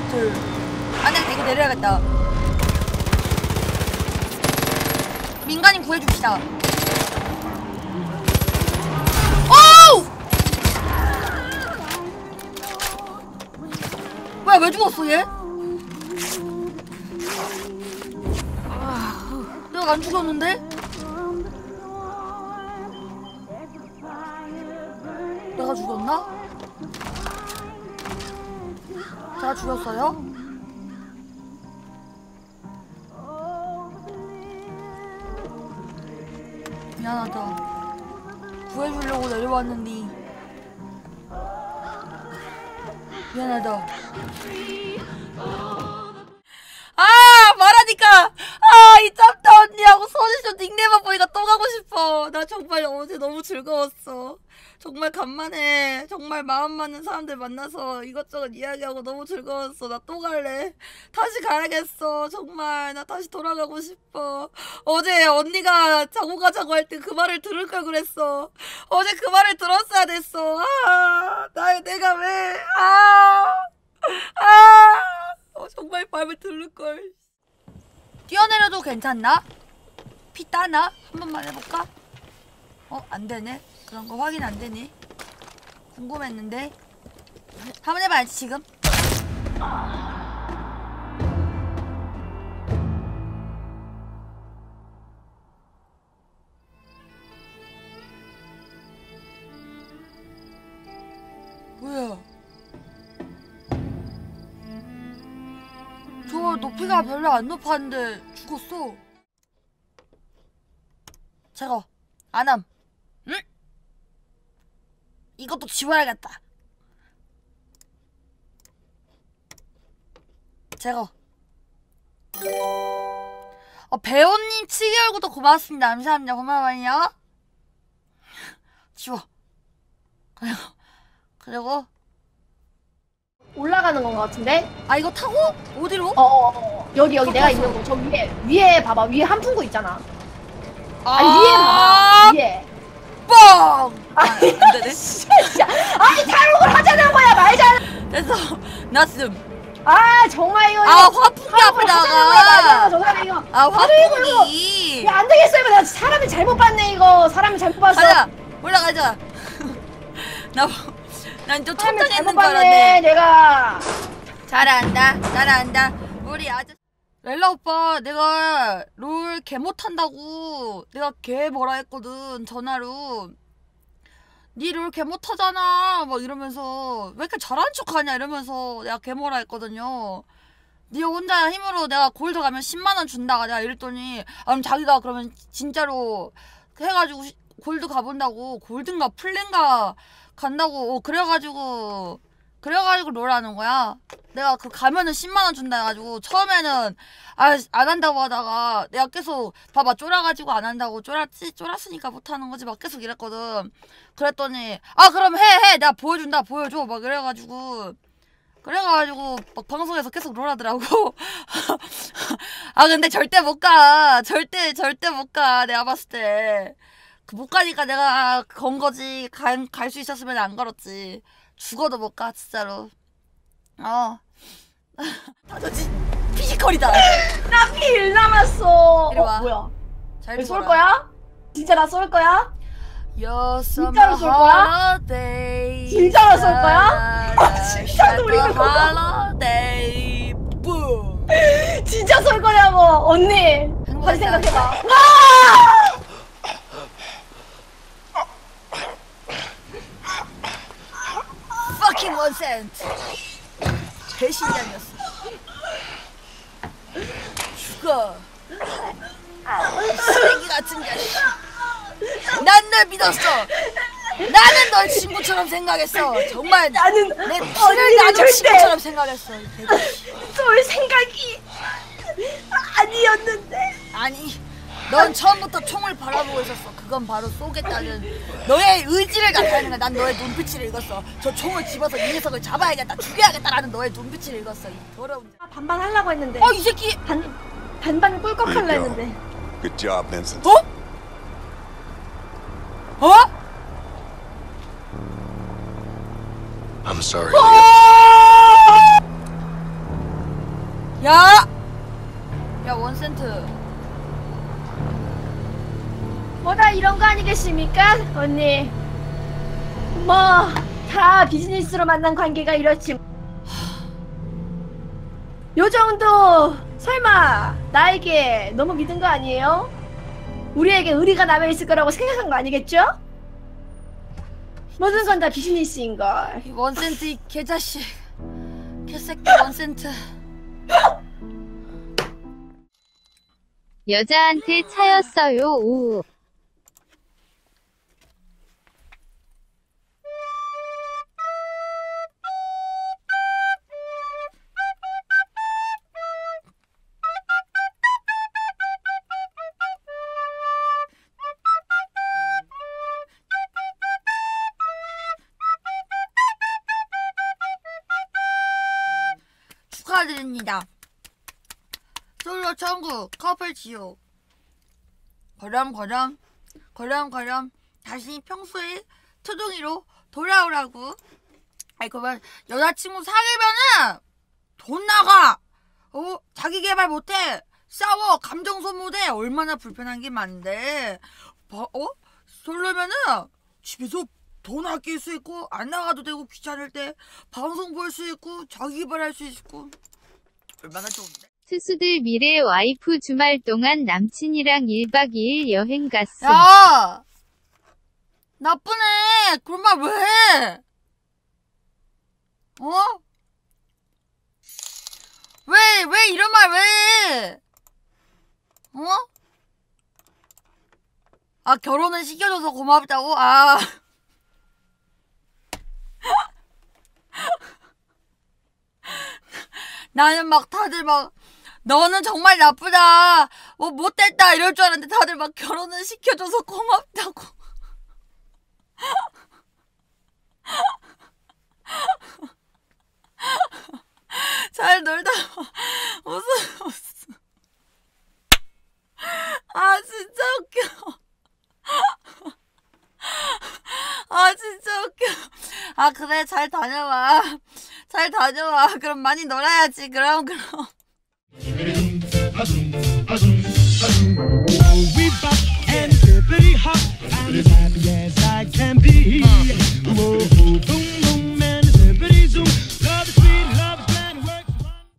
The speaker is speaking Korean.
이것들 안에 대고 내려야겠다 민간인 구해줍시다 오우! 뭐야 왜 죽었어 얘? 아, 내가 안 죽였는데? 내가 죽였나? 제가 죽였어요? 미안하다. 구해주려고 내려왔는데. 미안하다. 아 말하니까 아 이 짭다 언니하고 소니쇼 닉네임만 보니까 또 가고 싶어 나 정말 어제 너무 즐거웠어 정말 간만에 정말 마음 맞는 사람들 만나서 이것저것 이야기하고 너무 즐거웠어 나 또 갈래 다시 가야겠어 정말 나 다시 돌아가고 싶어 어제 언니가 자고 가자고 할 때 그 말을 들을 걸 그랬어 어제 그 말을 들었어야 됐어 아 나 내가 왜 아 아 어, 정말 밤을 들을 걸. 뛰어내려도 괜찮나? 피 따나? 한 번만 해볼까? 어, 안 되네. 그런 거 확인 안 되네. 궁금했는데. 한번 해봐야지, 지금. 뭐야? 저 높이가 별로 안 높았는데 죽었어. 제거 안함. 응? 이것도 지워야겠다. 제거. 어, 배우님 치기 얼굴도 고맙습니다. 감사합니다. 고마워요. 지워. 그리고 그리고 올라가는 건 것 같은데? 아 이거 타고 어디로? 어, 어, 어. 여기 여기 내가 꺾어서. 있는 곳 저 위에 위에 봐봐 위에 한 풍구 있잖아. 아, 아니 위에 봐봐 위에. 뻥! 아, 안 되네. 진짜. 아니 탈옥을 하자는 거야 말잖아. 됐어. 나슴. 아 정말 이거. 아, 이거 화풍기 탈옥을 하자는 거야, 말잖아, 앞에다가. 저 사람 이거. 아, 화풍기. 야, 안 되겠어 이거 내가 사람을 잘못 봤네 이거 사람을 잘못 봤어. 가자. 올라가자. 나, 사람을 천장에 있는 줄 봤네 알았네. 내가. 잘한다. 잘한다. 우리 아저 렐라 오빠, 내가 롤 개 못한다고 내가 개 뭐라 했거든, 전화로. 니 롤 개 못하잖아. 막 이러면서, 왜 이렇게 잘하는 척 하냐, 이러면서 내가 개 뭐라 했거든요. 니 혼자 힘으로 내가 골드 가면 10만원 준다. 내가 이랬더니, 아, 그럼 자기가 그러면 진짜로 해가지고 시- 골드 가본다고, 골든가 플랜가 간다고, 어, 그래가지고, 그래가지고 롤 하는 거야. 내가 그 가면은 10만원 준다 해가지고 처음에는 아 안 한다고 하다가 내가 계속 봐봐 쫄아가지고 안 한다고 쫄았지? 쫄았으니까 못하는 거지. 막 계속 이랬거든. 그랬더니 아 그럼 해 해. 내가 보여준다. 보여줘. 막 이래가지고. 그래가지고 막 방송에서 계속 롤하더라고. 아 근데 절대 못 가. 절대 절대 못 가. 내가 봤을 때. 그못 가니까 내가 건 거지. 갈 수 있었으면 안 걸었지 죽어도 못 가 진짜로 어. 다저지 피지컬이다. 나필 남았어. 이리 와. 어, 뭐야? 잘쏠 죽어라. 거야? 진짜 나 쏠 거야? 진짜로 쏠 거야? 진짜로 쏠 거야? 아, 진짜 노리는. 뿜. 진짜 쏠 거냐고 언니. 행복하다. 다시 생각해봐. Cent. 배신자였어. 죽어. 쓰레기 같은 자식. 난널 믿었어. 나는 널 친구처럼 생각했어. 정말 나는 내 피를 절대 친구처럼 생각했어. 쏠 생각이 아니었는데. 아니, 넌 처음부터 총을 바라보고 있었어. 그건 바로 쏘겠다는 너의 의지를 나타내는 거야. 난 너의 눈빛을 읽었어. 저 총을 집어서 이 녀석을 잡아야겠다, 죽여야겠다라는 너의 눈빛을 읽었어. 이 더러운. 아, 반반 하려고 했는데. 어, 이 새끼. 반 반반 꿀꺽 하려 했는데. Good job, Vincent. 어? 어? I'm sorry. 어? 야! 야 원센트 뭐다 이런 거 아니겠습니까 언니 뭐 다 비즈니스로 만난 관계가 이렇지 요 정도 설마 나에게 너무 믿은 거 아니에요? 우리에게 의리가 남아있을 거라고 생각한 거 아니겠죠? 모든 건 다 비즈니스인걸 이 원센트 이 개자식 개새끼 원센트 여자한테 차였어요. 우. 축하드립니다. 솔로 천국 커플 지옥. 거렴거렴 거렴거렴. 다시 평소의 초동이로 돌아오라고. 아이 그만 여자친구 사귀면은 돈 나가. 어? 자기 개발 못해. 싸워. 감정 소모돼. 얼마나 불편한 게 많은데. 봐, 어? 솔로면은 집에서 돈 아낄 수 있고 안 나가도 되고 귀찮을 때 방송 볼 수 있고 자기 개발할 수 있고 얼마나 좋은데 투수들 미래 와이프 주말 동안 남친이랑 1박 2일 여행 갔음. 야 나쁘네 그런 말 왜 해? 어? 왜, 왜 이런 말 왜 해? 어? 아, 결혼은 시켜줘서 고맙다고? 아. 나는 막 다들 막, 너는 정말 나쁘다. 뭐 못됐다. 이럴 줄 알았는데 다들 막 결혼은 시켜줘서 고맙다고. 잘 놀다 웃음 웃음. 아 진짜 웃겨. 아 진짜 웃겨. 아 그래 잘 다녀와. 빨리 다녀와. 그럼 많이 놀아야지. 그럼 그럼. and pretty hot. I'm as happy as I can be. Whoa.